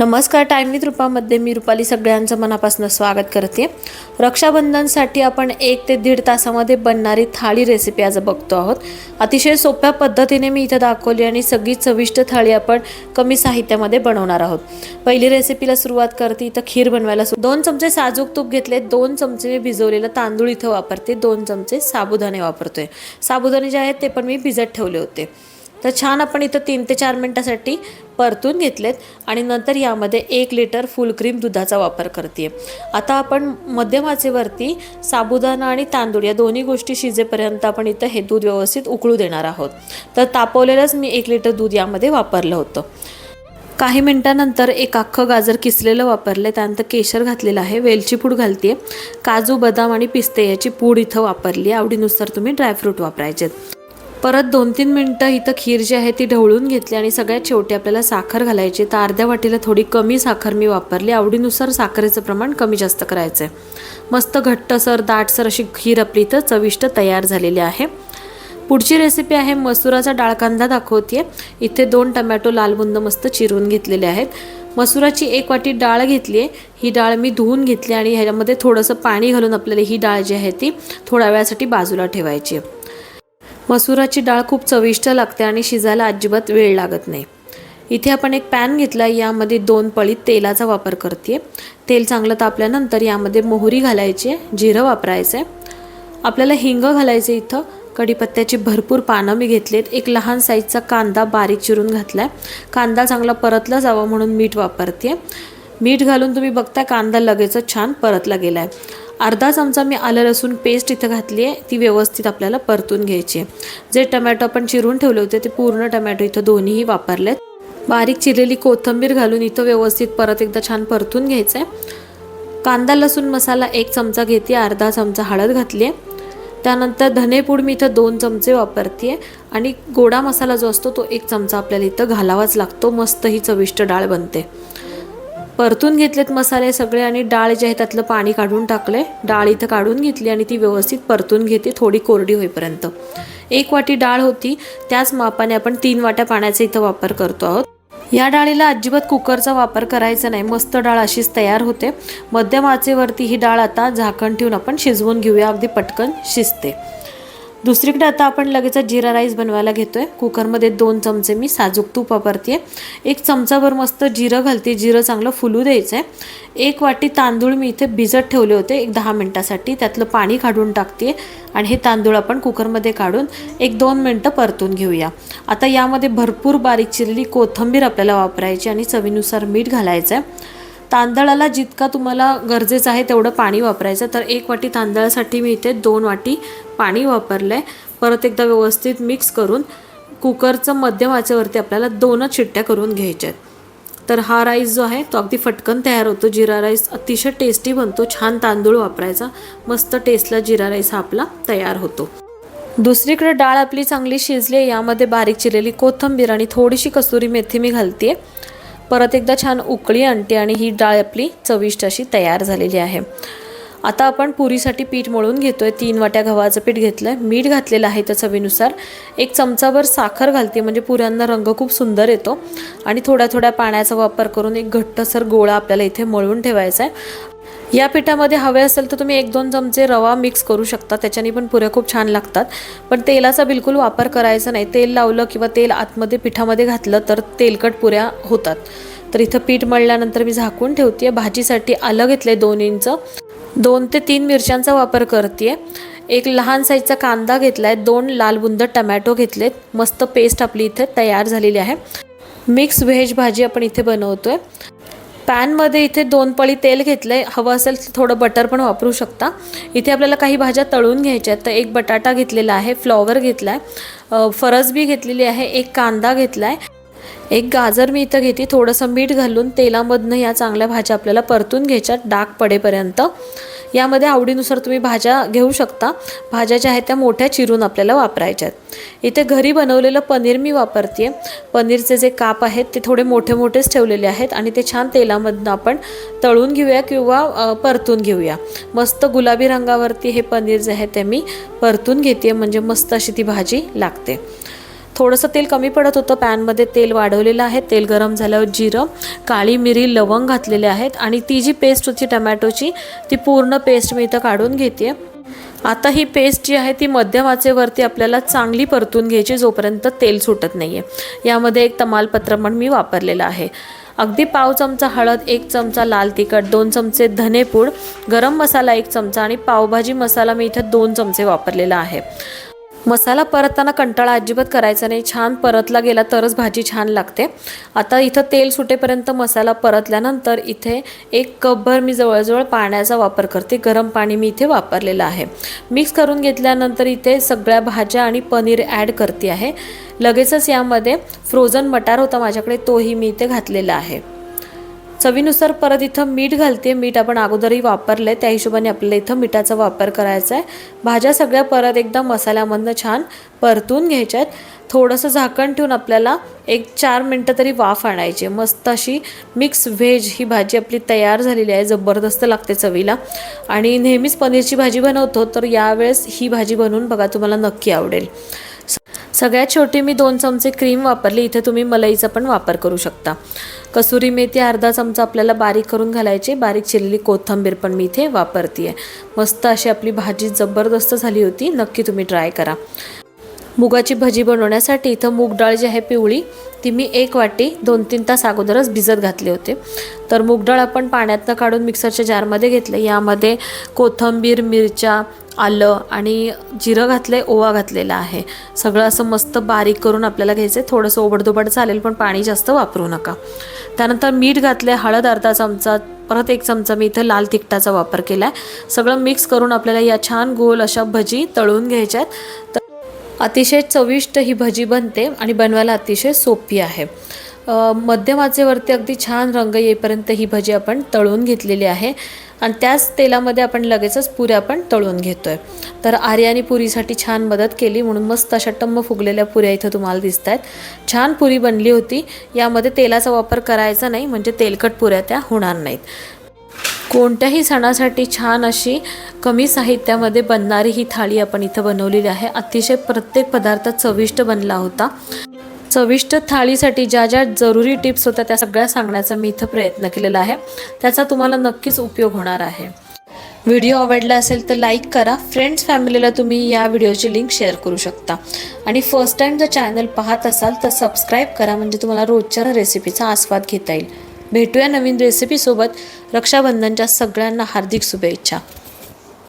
नमस्कार time with रूपामध्ये मी रुपाली सगळ्यांचं मनापासून स्वागत करते. रक्षाबंधनसाठी आपण एक ते दीड तासामध्ये बनणारी थाळी रेसिपी आज बघतो आहोत. अतिशय सोप्या पद्धतीने मी इथं दाखवली आणि सगळी चविष्ट थाळी आपण कमी साहित्यामध्ये बनवणार आहोत. पहिली रेसिपीला सुरुवात करते इथं खीर बनवायला सु- दोन चमचे साजूक तूप घेतले दोन चमचे मी भिजवलेलं तांदूळ इथं वापरते दोन चमचे साबुदाणे वापरतोय. साबुदाणे जे आहेत ते पण मी भिजत ठेवले होते. तर छान आपण इथं तीन ते चार मिनटासाठी परतून घेतलेत आणि नंतर यामध्ये एक लिटर फुल क्रीम दुधाचा वापर करते आता आपण मध्यम आचेवरती साबुदाणा आणि तांदूळ या दोन्ही गोष्टी शिजेपर्यंत आपण इथं हे दूध व्यवस्थित उकळू देणार आहोत. तर तापवलेलंच मी एक लिटर दूध यामध्ये वापरलं होतं. काही मिनटानंतर एक अख्खं गाजर किसलेलं वापरलं त्यानंतर केशर घातलेलं आहे. वेलची पूड घालते काजू बदाम आणि पिस्ते याची पूड इथं वापरली आवडीनुसार तुम्ही ड्रायफ्रूट वापरायचे परत दोन तीन मिनटं इथं खीर जी आहे ती ढवळून घेतली आणि सगळ्यात शेवटी आपल्याला साखर घालायची. तर अर्ध्या वाटीला थोडी कमी साखर मी वापरली. आवडीनुसार साखरेचं प्रमाण कमी जास्त करायचं आहे मस्त घट्टसर दाटसर अशी खीर आपली इथं चविष्ट तयार झालेली आहे. पुढची रेसिपी आहे मसुराचा डाळ कांदा दाखवते इथे दोन टमॅटो लालबुंद मस्त चिरून घेतलेले आहेत. मसुराची एक वाटी डाळ घेतली आहे ही डाळ मी धुवून घेतली आणि ह्याच्यामध्ये थोडंसं पाणी घालून आपल्याला ही डाळ जी आहे ती थोड्या वेळासाठी बाजूला ठेवायची आहे मसुराची डाळ खूप चविष्ट लागते आणि शिजायला अजिबात वेळ लागत नाही. इथे आपण एक पॅन घेतला यामध्ये दोन पळीत तेलाचा वापर करते तेल चांगलं तापल्यानंतर यामध्ये मोहरी घालायची आहे जिरं वापरायचं आहे आपल्याला हिंग घालायचं इथं. कढीपत्त्याची भरपूर पानं मी घेतलेत. एक लहान साईजचा कांदा बारीक चिरून घातला आहे कांदा चांगला परतला जावा म्हणून मीठ वापरते मीठ घालून तुम्ही बघता कांदा लगेचच छान परतला गेला आहे अर्धा चमचा मी आलं लसूण पेस्ट इथं घातली आहे ती व्यवस्थित आपल्याला परतून घ्यायची आहे. जे टमॅटो आपण चिरून ठेवले होते ते पूर्ण टमॅटो इथं दोन्हीही वापरलेत. बारीक चिरलेली कोथिंबीर घालून इथं व्यवस्थित परत एकदा छान परतून घ्यायचं आहे कांदा लसूण मसाला एक चमचा घेते अर्धा चमचा हळद घातली आहे त्यानंतर धनेपूड मी इथं दोन चमचे वापरते आणि गोडा मसाला जो असतो तो एक चमचा आपल्याला इथं घालावाच लागतो. मस्त ही चविष्ट डाळ बनते. परतून घेतलेत मसाले सगळे आणि डाळ जे आहे त्यातलं पाणी काढून टाकले डाळ इथं काढून घेतली आणि ती व्यवस्थित परतून घेते थोडी कोरडी होईपर्यंत. एक वाटी डाळ होती त्याच मापाने आपण तीन वाट्या पाण्याचा इथं वापर करतो आहोत. या डाळीला अजिबात कुकरचा वापर करायचा नाही मस्त डाळ अशीच तयार होते. मध्यम आचेवरती ही डाळ आता झाकण ठेवून आपण शिजवून घेऊया अगदी पटकन शिजते. दुसरीकडे आता आपण लगेच जिरा राईस बनवायला घेतोय. कुकरमध्ये दोन चमचे मी साजूक तूप वापरते एक चमचाभर मस्त जिरं घालते. जिरं चांगलं फुलू द्यायचं आहे एक वाटी तांदूळ मी इथे भिजत ठेवले होते. एक दहा मिनटासाठी. त्यातलं पाणी काढून टाकते आणि हे तांदूळ आपण कुकरमध्ये काढून एक दोन मिनटं परतून घेऊया. आता यामध्ये भरपूर बारीक चिरलेली कोथिंबीर आपल्याला वापरायची आणि चवीनुसार मीठ घालायचं आहे तांदळाला जितका तुम्हाला गरजेचं आहे तेवढं पाणी वापरायचं. तर एक वाटी तांदळासाठी मी इथे दोन वाटी पाणी वापरलं आहे परत एकदा व्यवस्थित मिक्स करून कुकरचं मध्यम आचेवरती आपल्याला दोनच शिट्ट्या करून घ्यायच्या आहेत तर हा राईस जो आहे तो अगदी फटकन तयार होतो. जिरा राईस अतिशय टेस्टी बनतो. छान तांदूळ वापरायचा. मस्त टेस्टला जिरा राईस हा आपला तयार होतो. दुसरीकडे डाळ आपली चांगली शिजली आहे. यामध्ये बारीक चिरलेली कोथिंबीर आणि थोडीशी कसुरी मेथी मी घालते परत एकदा छान उकळी आणते आणि ही डाळ आपली चविष्ट अशी तयार झालेली आहे. आता आपण पुरीसाठी पीठ मळून घेतो आहे तीन वाट्या गव्हाचं पीठ घेतलं आहे मीठ घातलेलं आहे त्या चवीनुसार. एक चमचाभर साखर घालते. म्हणजे पुऱ्यांना रंग खूप सुंदर येतो. आणि थोड्या थोड्या पाण्याचा वापर करून एक घट्टसर गोळा आपल्याला इथे मळून ठेवायचा आहे. या पिठामध्ये हवे असेल तर तुम्ही एक दोन चमचे रवा मिक्स करू शकता. त्याच्याने पण पुऱ्या खूप छान लागतात. पण तेलाचा बिलकुल वापर करायचा नाही. तेल लावलं किंवा तेल आतमध्ये पिठामध्ये घातलं तर तेलकट पुऱ्या होतात. तर इथं पीठ मळल्यानंतर मी झाकून ठेवते भाजीसाठी आलं घेतलं दोन इंच. दोन ते तीन मिरच्यांचा वापर करते एक लहान साईजचा कांदा घेतला आहे दोन लाल बुंद टमॅटो घेतलेत. मस्त पेस्ट आपली इथे तयार झालेली आहे. मिक्स व्हेज भाजी आपण इथे बनवतोय. पॅनमध्ये इथे दोन पळी तेल घेतलं आहे हवं असेल थोडं बटर पण वापरू शकता. इथे आपल्याला काही भाज्या तळून घ्यायच्या आहेत. तर एक बटाटा घेतलेला आहे फ्लॉवर घेतला आहे फरसबी घेतलेली आहे एक कांदा घेतला आहे एक गाजर मी इथं घेते. थोडंसं मीठ घालून तेलामधनं या चांगल्या भाज्या आपल्याला परतून घ्यायच्या डाग पडेपर्यंत. यामध्ये आवडीनुसार तुम्ही भाज्या घेऊ शकता. भाज्या ज्या आहेत त्या मोठ्या चिरून आपल्याला वापरायच्या आहेत. इथे घरी बनवलेलं पनीर मी वापरते पनीरचे जे काप आहेत ते थोडे मोठे मोठेच ठेवलेले आहेत आणि ते छान तेलामधनं आपण तळून घेऊया किंवा परतून घेऊया. मस्त गुलाबी रंगावरती हे पनीर जे आहे ते मी परतून घेते म्हणजे मस्त अशी ती भाजी लागते. थोडंसं तेल कमी पडत होतं. पॅनमध्ये तेल वाढवलेलं आहे. तेल गरम झाल्यावर जिरं काळी मिरी लवंग घातलेले आहेत आणि ती जी पेस्ट होती टमॅटोची ती पूर्ण पेस्ट मी इथं काढून घेते. आता ही पेस्ट जी आहे ती मध्यम आचेवरती आपल्याला चांगली परतून घ्यायची जोपर्यंत तेल सुटत नाही आहे यामध्ये एक तमालपत्र पण मी वापरलेलं आहे. अगदी पाव चमचा हळद एक चमचा लाल तिखट दोन चमचे धनेपूड गरम मसाला एक चमचा आणि पावभाजी मसाला मी इथं दोन चमचे वापरलेला आहे. मसाला परतताना कंटाळा अजिबात करायचा नाही. छान परतला गेला तरच भाजी छान लागते. आता इथं तेल सुटेपर्यंत मसाला परतल्यानंतर इथे एक कपभर मी जवळजवळ पाण्याचा वापर करते. गरम पाणी मी इथे वापरलेलं आहे. मिक्स करून घेतल्यानंतर इथे सगळ्या भाज्या आणि पनीर ॲड करते आहे. लगेचच यामध्ये फ्रोझन मटार होता माझ्याकडे तोही मी इथे घातलेला आहे. चवीनुसार परत इथं मीठ घालते. मीठ आपण अगोदरही वापरलं आहे त्या हिशोबाने आपल्याला इथं मिठाचा वापर करायचा आहे. भाज्या सगळ्या परत एकदा मसाल्यामधनं छान परतून घ्यायच्या आहेत. थोडंसं झाकण ठेवून आपल्याला एक चार मिनटं तरी वाफ आणायची मस्त अशी मिक्स व्हेज ही भाजी आपली तयार झालेली आहे. जबरदस्त लागते चवीला. आणि नेहमीच पनीरची भाजी बनवतो तर यावेळेस ही भाजी बनवून बघा तुम्हाला नक्की आवडेल. सगळ्यात छोटी मी दोन चमचे क्रीम वापरली इथे तुम्ही मलईचा पण वापर करू शकता. कसुरी मेथी अर्धा चमचा आपल्याला बारीक करून घालायची बारीक चिरलेली कोथिंबीर पण मी इथे वापरते आहे मस्त अशी आपली भाजी जबरदस्त झाली होती नक्की तुम्ही ट्राय करा. मुगाची भजी बनवण्यासाठी इथं मूग डाळ जी आहे पिवळी ती मी एक वाटी दोन तीन तास अगोदरच भिजत घातले होते. तर मूग डाळ आपण पाण्यातनं काढून मिक्सरच्या जारमध्ये घेतलं. यामध्ये कोथिंबीर मिरच्या आलं आणि जिरं घातलं आहे ओवा घातलेला आहे. सगळं असं मस्त बारीक करून आपल्याला घ्यायचं आहे थोडंसं ओबडधोबड चालेल पण पाणी जास्त वापरू नका. त्यानंतर मीठ घातलं आहे हळद अर्धा चमचा परत एक चमचा मी इथं लाल तिखटाचा वापर केला आहे सगळं मिक्स करून आपल्याला या छान गोल अशा भजी तळून घ्यायच्या आहेत तर अतिशय चविष्ट ही भजी बनते आणि बनवायला अतिशय सोपी आहे. मध्यमाचेवरती मध्यम आचेवरती अगदी छान रंग येईपर्यंत ही भजी आपण तळून घेतलेली आहे. आणि त्याच तेलामध्ये आपण लगेचच पुऱ्या पण तळून घेतोय. तर आर्याने पुरीसाठी छान मदत केली म्हणून मस्त अशा टम्म फुगलेल्या पुऱ्या इथं तुम्हाला दिसत आहेत छान पुरी बनली होती. यामध्ये तेलाचा वापर करायचा नाही म्हणजे तेलकट पुऱ्या त्या होणार नाहीत. कोणत्याही सणासाठी छान अशी कमी साहित्यामध्ये बनणारी ही थाळी आपण इथं बनवलेली आहे. अतिशय प्रत्येक पदार्थ चविष्ट बनला होता. चविष्ट थाळीसाठी ज्या ज्या जरुरी टिप्स होत्या त्या सगळ्या सांगण्याचा मी इथं प्रयत्न केलेला आहे. त्याचा तुम्हाला नक्कीच उपयोग होणार आहे. व्हिडिओ आवडला असेल तर लाईक करा. फ्रेंड्स फॅमिलीला तुम्ही या व्हिडिओची लिंक शेअर करू शकता. आणि फर्स्ट टाईम जर चॅनल पाहत असाल तर सबस्क्राईब करा. म्हणजे तुम्हाला रोजच्या रेसिपीचा आस्वाद घेता येईल. भेटूया नवीन रेसिपीसोबत. रक्षाबंधनच्या सगळ्यांना हार्दिक शुभेच्छा.